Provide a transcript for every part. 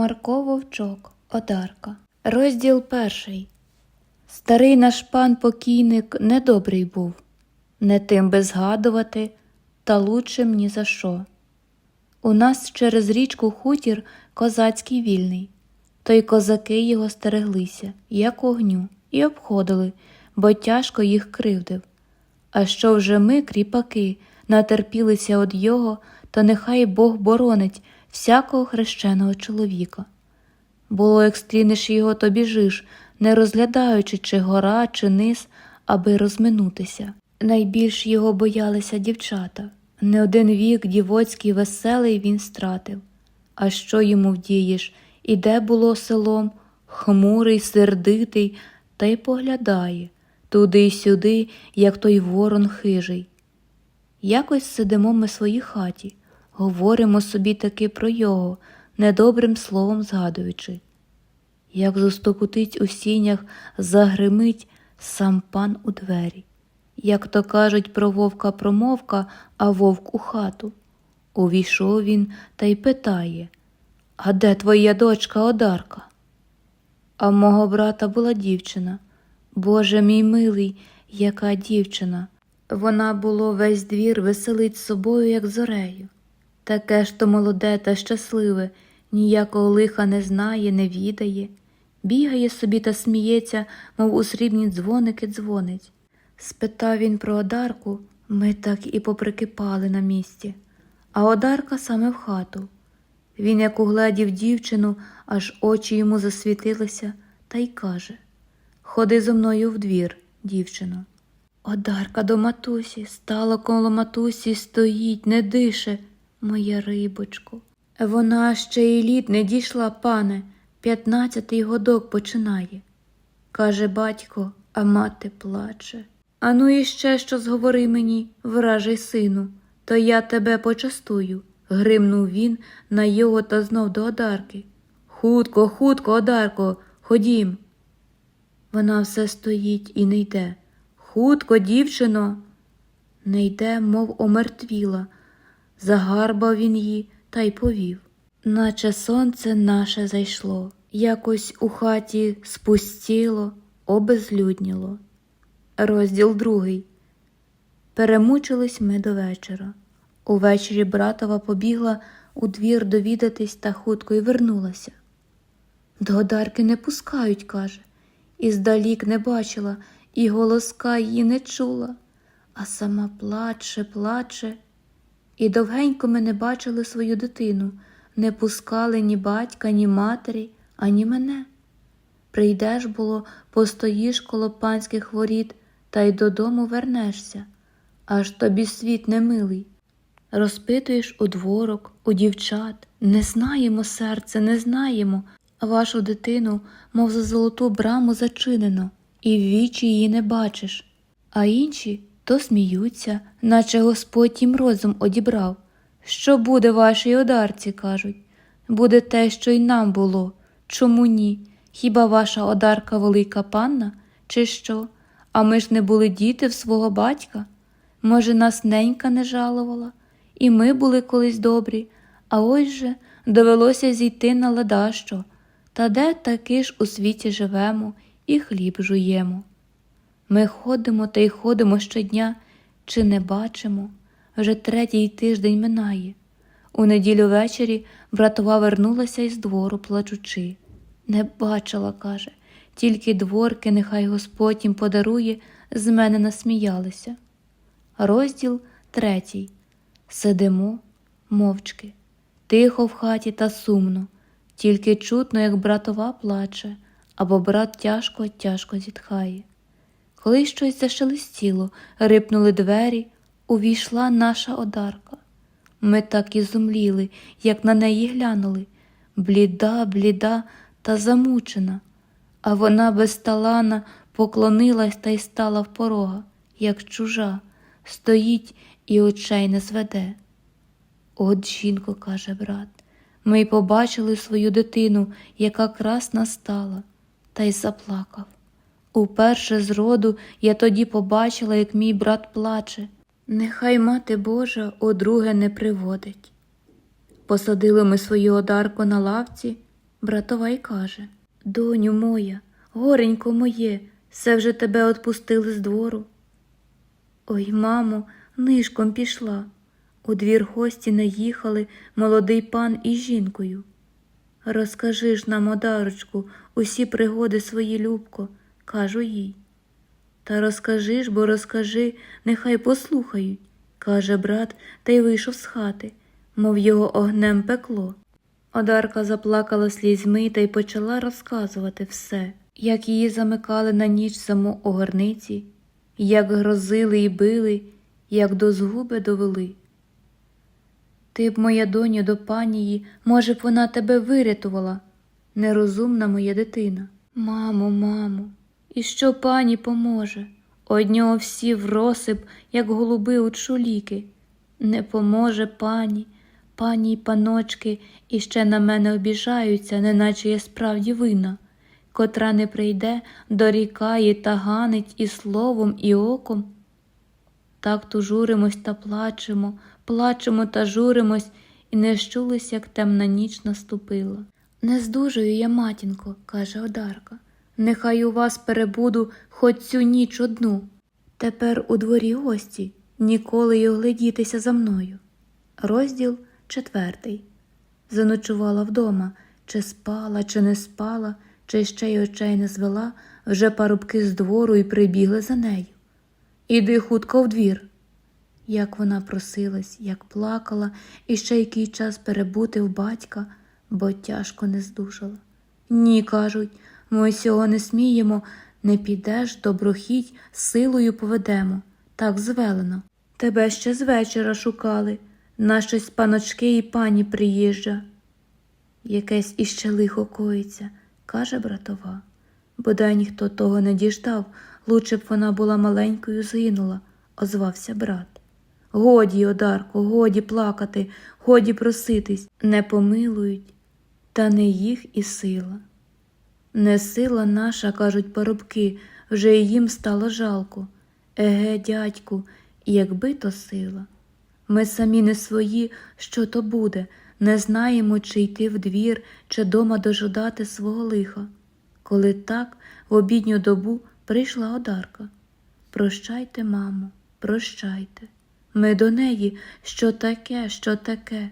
Марко Вовчок, Одарка. Розділ перший. Старий наш пан покійник недобрий був, не тим би згадувати, та лучшим ні за що. У нас через річку хутір козацький вільний, то й козаки його стереглися, як огню, і обходили, бо тяжко їх кривдив. А що вже ми, кріпаки, натерпілися од його, то нехай Бог боронить всякого хрещеного чоловіка. Було, як стрінеш його, то біжиш, не розглядаючи, чи гора, чи низ, аби розминутися. Найбільш його боялися дівчата. Не один вік дівоцький веселий він стратив. А що йому вдієш? Іде було селом, хмурий, сердитий, та й поглядає туди й сюди, як той ворон хижий. Якось сидимо ми в своїй хаті, говоримо собі таки про його, недобрим словом згадуючи. Як застокутить у сінях, загримить сам пан у двері. Як то кажуть про вовка промовка, а вовк у хату. Увійшов він та й питає А де твоя дочка Одарка? А мого брата була дівчина. Боже мій милий, яка дівчина. Вона було весь двір веселить собою, як зорею. Таке ж то молоде та щасливе, ніякого лиха не знає, не відає, бігає собі та сміється, мов у срібні дзвоники дзвонить. Спитав він про Одарку, ми так і поприкипали на місці, а Одарка саме в хату. Він, як угледів дівчину, аж очі йому засвітилися, та й каже Ходи зо мною в двір, дівчино. Одарка до матусі, стала коло матусі, стоїть, не дише, моя рибочко. Вона ще й літ не дійшла, пане, п'ятнадцятий годок починає. Каже батько, а мати плаче. Ану іще що зговори мені, вражий сину, то я тебе почастую. Гримнув він на його та знов до Одарки. Хутко, хутко, Одарко, ходім. Вона все стоїть і не йде. Хутко, дівчино, не йде, мов омертвіла. Загарбав він її та й повів. Наче сонце наше зайшло, якось у хаті спустіло, обезлюдніло. Розділ другий. Перемучились ми до вечора. Увечері братова побігла у двір довідатись та хутко й вернулася. До Одарки не пускають, каже, і здалік не бачила, і голоска її не чула, а сама плаче, плаче. І довгенько ми не бачили свою дитину, не пускали ні батька, ні матері, ані мене. Прийдеш, було, постоїш коло панських воріт, та й додому вернешся, аж тобі світ не милий. Розпитуєш у дворок, у дівчат, не знаємо, серце, не знаємо, вашу дитину, мов за золоту браму зачинено, і в вічі її не бачиш. А інші то сміються, наче Господь їм розум одібрав. Що буде вашій одарці, кажуть, буде те, що й нам було. Чому ні? Хіба ваша одарка велика панна, чи що? А ми ж не були діти в свого батька? Може, нас ненька не жалувала, і ми були колись добрі, а ось же довелося зійти на ладащо, та де таки ж у світі живемо і хліб жуємо. Ми ходимо та й ходимо щодня, чи не бачимо, вже третій тиждень минає. У неділю ввечері братова вернулася із двору, плачучи. Не бачила, каже, тільки дворки, нехай Господь їм подарує, з мене насміялися. Розділ третій. Сидимо мовчки, тихо в хаті та сумно, тільки чутно, як братова плаче, або брат тяжко, тяжко зітхає. Коли щось зашелестіло, рипнули двері, увійшла наша одарка. Ми так і зумліли, як на неї глянули, бліда, бліда та замучена, а вона безталана поклонилась та й стала в порога, як чужа, стоїть і очей не зведе. От жінко, каже брат, ми й побачили свою дитину, яка красна стала, та й заплакав. Уперше з роду я тоді побачила, як мій брат плаче. Нехай мати Божа удруге не приводить. Посадили ми свою одарку на лавці, Братова й каже Доню моя, горенько моє, все вже тебе отпустили з двору. Ой, мамо, нишком пішла. У двір гості наїхали молодий пан із жінкою. Розкажи ж нам, одарочку, усі пригоди свої, Любко, кажу їй. Та розкажи ж, бо розкажи, нехай послухають, каже брат, та й вийшов з хати, мов його огнем пекло. Одарка заплакала слізьми та й почала розказувати все, як її замикали на ніч саму у горниці, як грозили і били, як до згуби довели. Ти б, моя доню, до панії, може б вона тебе вирятувала, нерозумна моя дитина. Мамо, мамо, і що пані поможе? Однього всі в розсип, як голуби у чуліки. Не поможе пані, пані й паночки іще на мене обіжаються, неначе я справді винна, котра не прийде, дорікає та ганить і словом, і оком. Так то журимось та плачемо, плачемо та журимось, і не щулись, як темна ніч наступила. Не здужую я, матінко, каже Одарка. Нехай у вас перебуду хоч цю ніч одну. Тепер у дворі гості, ніколи й оглядітеся за мною. Розділ четвертий. Заночувала вдома, чи спала, чи не спала, чи ще й очей не звела, вже парубки з двору і прибігли за нею. Іди хутко в двір. Як вона просилась, як плакала, і ще який час перебути в батька, бо тяжко не здужала. Ні, кажуть, ми сього не сміємо, не підеш, доброхідь, силою поведемо. Так звелено. Тебе ще з вечора шукали, на щось паночки і пані приїжджа. Якесь іще лихо коїться, каже братова. Бодай ніхто того не діждав, лучше б вона була маленькою згинула, озвався брат. Годі, Одарко, годі плакати, годі проситись, не помилують, та не їх і сила. Не сила наша, кажуть парубки, вже й їм стало жалко. Еге, дядьку, якби то сила. Ми самі не свої, що то буде, не знаємо, чи йти в двір, чи дома дожидати свого лиха. Коли так, в обідню добу прийшла Одарка. Прощайте, мамо, прощайте. Ми до неї, що таке, що таке.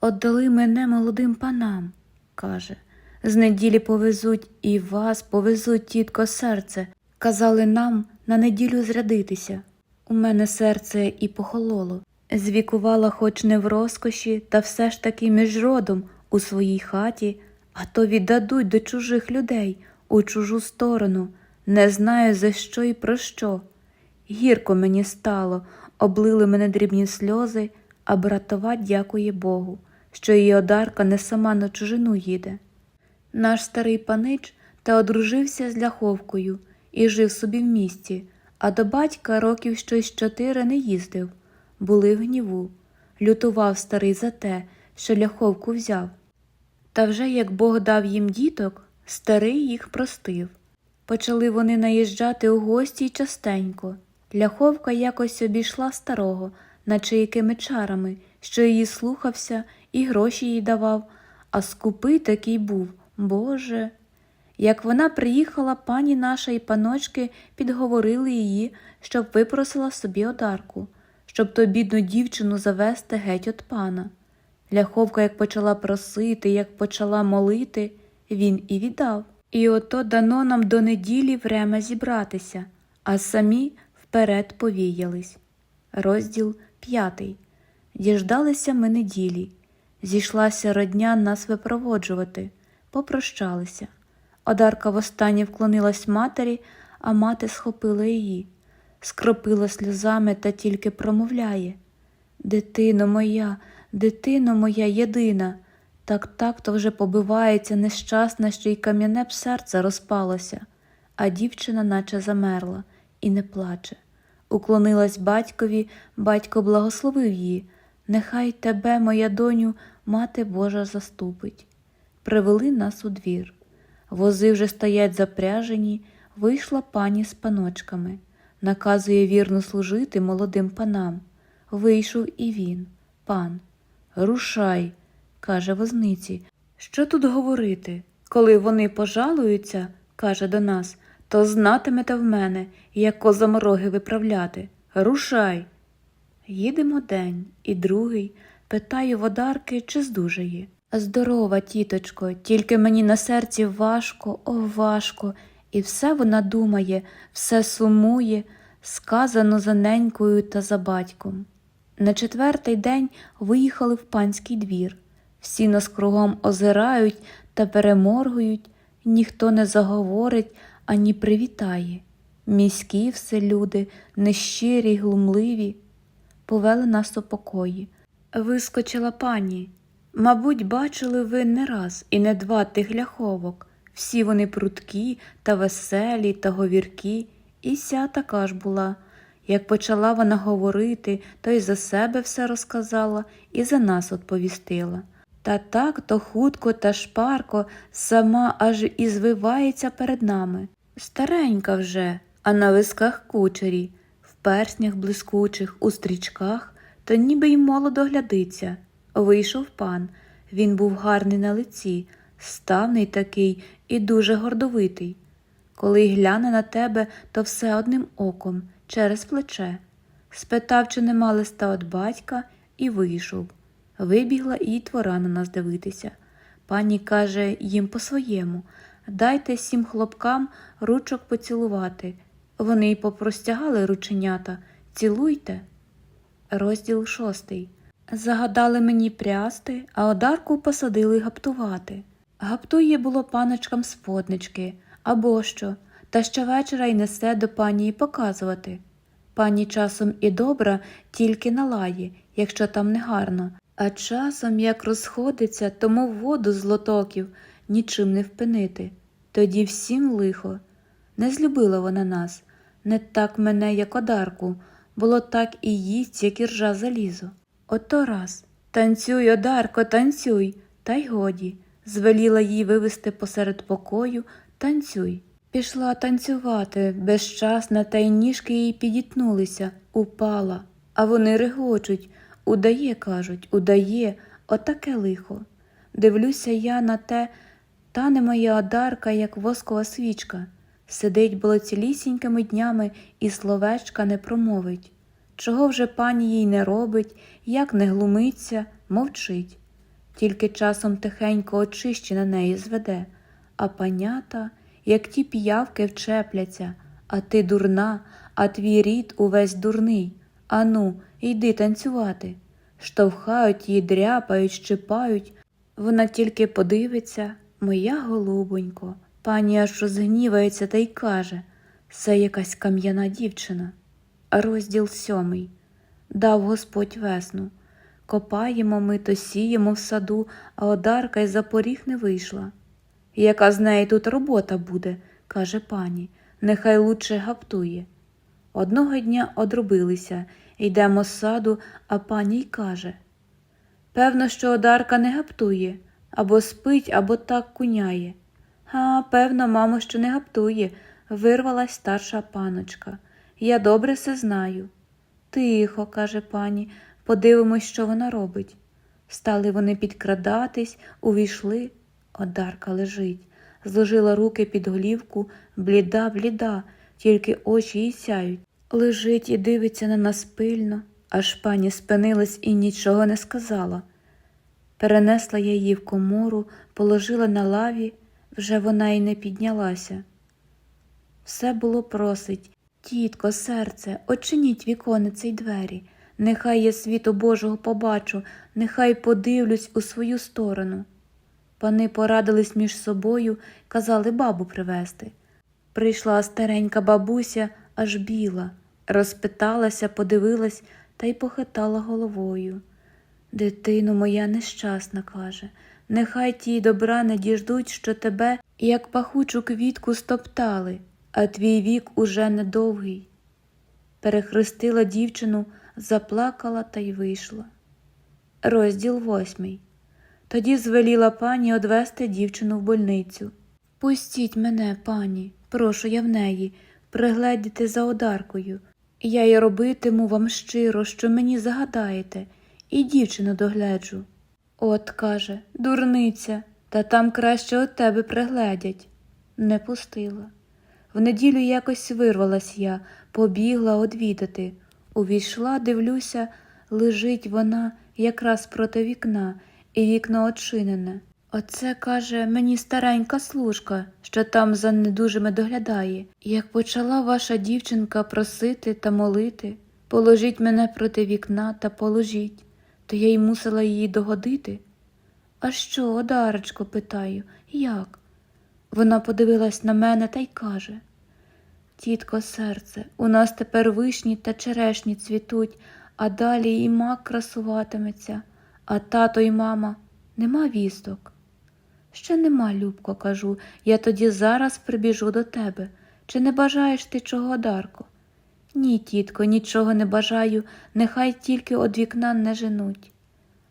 Отдали мене молодим панам, каже. З неділі повезуть і вас повезуть, тітко, серце. Казали нам на неділю зрядитися. У мене серце і похололо. Звікувала, хоч не в розкоші, та все ж таки між родом у своїй хаті, а то віддадуть до чужих людей у чужу сторону. Не знаю за що і про що. Гірко мені стало, облили мене дрібні сльози, а братова дякує Богу, що її одарка не сама на чужину їде. Наш старий панич та одружився з ляховкою і жив собі в місті, а до батька років щось чотири не їздив. Були в гніву. Лютував старий за те, що ляховку взяв. Та вже як Бог дав їм діток, старий їх простив. Почали вони наїжджати у гості й частенько. Ляховка якось обійшла старого, наче якими чарами, що її слухався і гроші їй давав, а скупий такий був, Боже. Як вона приїхала, пані наша і паночки підговорили її, щоб випросила собі одарку, щоб то бідну дівчину завести геть от пана. Ляховка як почала просити, як почала молити, він і віддав. І ото дано нам до неділі время зібратися, а самі вперед повіялись. Розділ п'ятий. Діждалися ми неділі. Зійшлася родня нас випроводжувати, попрощалися. Одарка востаннє вклонилась матері, а мати схопила її, скропила сльозами та тільки промовляє Дитино моя, дитино моя єдина, так так то вже побивається нещасна, що й кам'яне б серце розпалося, а дівчина наче замерла і не плаче. Уклонилась батькові, батько благословив її. Нехай тебе, моя доню, мати Божа заступить. Привели нас у двір. Вози вже стоять запряжені, вийшла пані з паночками, наказує вірно служити молодим панам. Вийшов і він, пан. Рушай, каже возниці, Що тут говорити? Коли вони пожалуються, каже до нас, то знатимете в мене, як козомороги виправляти. Рушай. Їдемо день і другий. Питаю водарки, чи здужає. Здорова, тіточко, тільки мені на серці важко, о, важко, і все вона думає, все сумує, сказано за ненькою та за батьком. На четвертий день виїхали в панський двір. Всі нас кругом озирають та переморгують, ніхто не заговорить ані привітає. Міські все люди, нещирі, й глумливі, повели нас у покої. Вискочила пані. Мабуть, бачили ви не раз і не два тих ляховок. Всі вони прудкі та веселі та говіркі, і ся така ж була. Як почала вона говорити, то й за себе все розказала, і за нас отповістила. Та так то хутко та шпарко сама аж і звивається перед нами. Старенька вже, а на висках кучері, в перснях блискучих, у стрічках, то ніби й молодо глядиться. Вийшов пан. Він був гарний на лиці, ставний такий і дуже гордовитий. Коли гляне на тебе, то все одним оком, через плече. Спитав, чи нема листа від батька, і вийшов. Вибігла і твора на нас дивитися. Пані каже їм по-своєму дайте сім хлопкам ручок поцілувати. Вони й попростягали рученята. Цілуйте. Розділ шостий. Загадали мені прясти, а одарку посадили гаптувати. Гаптує було паночкам споднички або що, та щовечора й несе до пані показувати. Пані часом і добра, тільки налає, якщо там не гарно, а часом, як розходиться, тому воду з лотоків нічим не впинити. Тоді всім лихо. Не злюбила вона нас, не так мене, як одарку, було так і їсть, як і ржа залізо. Ото раз танцюй, одарко, танцюй, та й годі. Звеліла їй вивести посеред покою танцюй. Пішла танцювати безчасна, та й ніжки їй підітнулися, упала. А вони регочуть. Удає, кажуть, удає, отаке лихо. Дивлюся я на те, та не моя одарка, як воскова свічка. Сидить було цілісінькими днями і словечка не промовить. Чого вже пані їй не робить, як не глумиться, мовчить. Тільки часом тихенько очищі на неї зведе, а панята, як ті піявки вчепляться, а ти дурна, а твій рід увесь дурний. Ану, йди танцювати. Штовхають її, дряпають, щипають. Вона тільки подивиться, моя голубонько, пані аж розгнівається та й каже це якась кам'яна дівчина. Розділ сьомий. Дав Господь весну. Копаємо ми, то сіємо в саду, а одарка й за поріг не вийшла. Яка з неї тут робота буде, каже пані, нехай лучше гаптує. Одного дня одробилися, йдемо з саду, а пані й каже Певно, що одарка не гаптує, або спить, або так куняє. А, певно, мамо, що не гаптує, вирвалась старша паночка. Я добре все знаю. Тихо, каже пані, подивимось, що вона робить. Стали вони підкрадатись, увійшли. Одарка лежить, зложила руки під голівку, бліда, бліда, тільки очі їй сяють. Лежить і дивиться на нас пильно, аж пані спинилась і нічого не сказала. Перенесла я її в комору, положила на лаві, вже вона й не піднялася. Все було просить. Тітко, серце, очиніть вікониці й двері. Нехай я світу Божого побачу, нехай подивлюсь у свою сторону. Пани порадились між собою, казали бабу привезти. Прийшла старенька бабуся, аж біла, розпиталася, подивилась та й похитала головою. Дитино моя нещасна, каже, нехай ті добра не діждуть, що тебе, як пахучу квітку, стоптали, а твій вік уже недовгий. Перехрестила дівчину, заплакала та й вийшла. Розділ восьмий. Тоді звеліла пані одвести дівчину в больницю. Пустіть мене, пані, прошу я в неї, пригледіте за одаркою. Я й робитиму вам щиро, що мені загадаєте, і дівчину догляджу. От, каже, дурниця, Та там краще от тебе пригледять. Не пустила. В неділю якось вирвалась я, побігла одвідати. Увійшла, дивлюся, лежить вона якраз проти вікна, і вікно очинене. Оце, каже, мені старенька служка, що там за недужими доглядає. Як почала ваша дівчинка просити та молити, положіть мене проти вікна та положіть, то я й мусила її догодити. А що, Одарочко, питаю, як? Вона подивилась на мене та й каже Тітко, серце, у нас тепер вишні та черешні цвітуть, а далі і мак красуватиметься, а тато й мама нема вісток. Ще нема, Любко, кажу, я тоді зараз прибіжу до тебе. Чи не бажаєш ти чого, Дарко? Ні, тітко, нічого не бажаю, нехай тільки од вікна не женуть.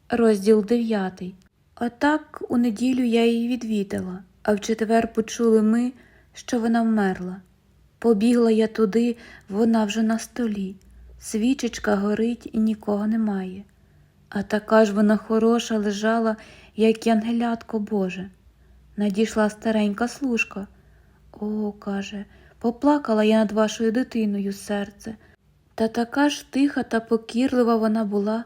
Розділ дев'ятий. Отак у неділю я її відвідала, а в четвер почули ми, що вона вмерла. Побігла я туди, вона вже на столі. Свічечка горить і нікого немає. А така ж вона хороша лежала, як янгелятко Боже. Надійшла старенька служка. О, каже, поплакала я над вашою дитиною серце. Та така ж тиха та покірлива вона була,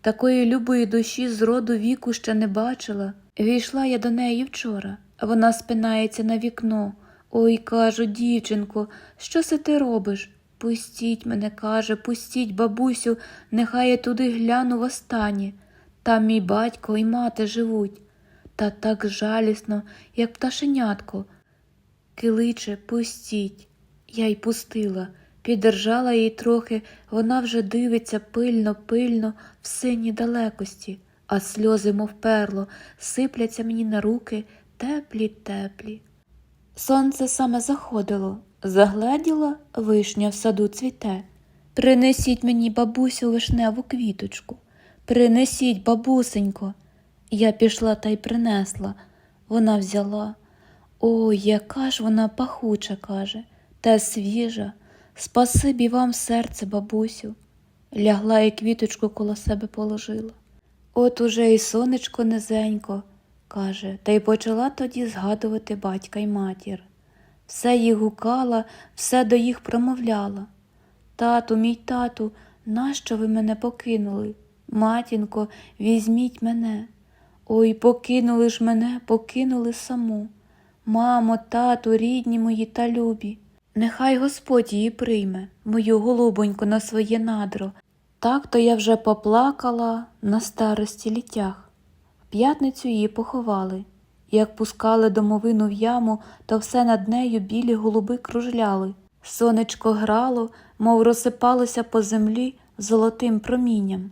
такої любої душі з роду віку ще не бачила. Війшла я до неї вчора, вона спинається на вікно. Ой, кажу, дівчинко, що це ти робиш? Пустіть мене, каже, пустіть, бабусю, нехай я туди гляну востаннє. Там мій батько і мати живуть. Та так жалісно, як пташенятко. Киличе, пустіть. Я й пустила, піддержала її трохи, вона вже дивиться пильно, пильно в синій далекості, а сльози, мов перло, сипляться мені на руки теплі, теплі. Сонце саме заходило, загледіла вишня в саду цвіте. Принесіть мені, бабусю, вишневу квіточку. Принесіть, бабусенько. Я пішла та й принесла. Вона взяла. Ой, яка ж вона пахуча, каже, та свіжа. Спасибі вам серце, бабусю. Лягла і квіточку коло себе положила. От уже і сонечко низенько, каже, та й почала тоді згадувати батька й матір. Все їх гукала, все до їх промовляла. Тату, мій тату, нащо ви мене покинули? Матінко, візьміть мене. Ой, покинули ж мене, покинули саму. Мамо, тату, рідні мої та любі. Нехай Господь її прийме, мою голубоньку на своє надро. Так то я вже поплакала на старості літях. П'ятницю її поховали. Як пускали домовину в яму, то все над нею білі голуби кружляли. Сонечко грало, мов розсипалося по землі золотим промінням.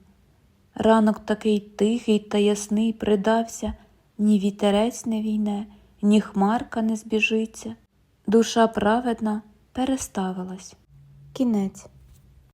Ранок такий тихий та ясний придався, ні вітерець не війне, ні хмарка не збіжиться. Душа праведна переставилась. Кінець.